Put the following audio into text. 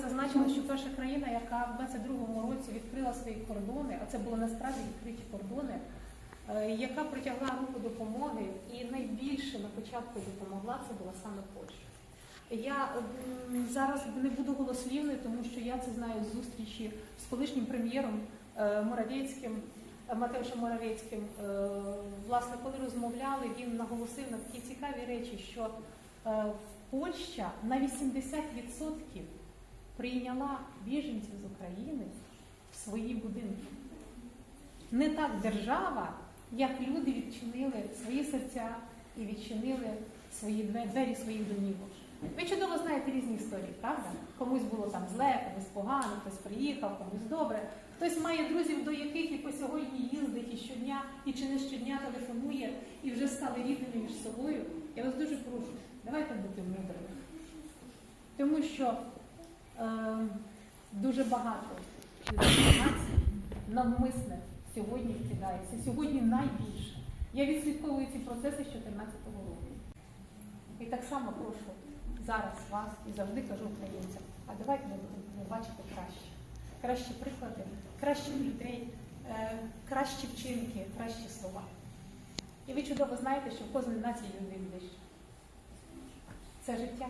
зазначили, що перша країна, яка в 22-му році відкрила свої кордони, а це були насправді відкриті кордони, е, яка протягла руку допомоги і найбільше на початку допомогла, це була саме Польща. Я зараз не буду голослівною, тому що я це знаю з зустрічі з колишнім прем'єром е, Моравецьким, е, Матеушем Моравецьким. Власне, коли розмовляли, він наголосив на такі цікаві речі, що Польща на 80% прийняла біженців з України в свої будинки. Не так держава, як люди відчинили свої серця і відчинили свої двері, своїх домівок. Ви чудово знаєте різні історії, правда? Комусь було там зле, комусь погано, хтось приїхав, комусь добре. Хтось має друзів, до яких і по сьогодні їздить, і щодня, і чи не щодня телефонує, і вже стали рідними між собою. Я вас дуже прошу, давайте бути мудрими. Тому що дуже багато інформації навмисне сьогодні вкидається. Сьогодні найбільше. Я відслідковую ці процеси з 2014 року. І так само прошу зараз вас і завжди кажу українцям, а давайте ми будемо бачити краще. Кращі приклади, кращих людей, е, кращі вчинки, кращі слова. І ви чудово знаєте, що в кожній нації є один. Це життя.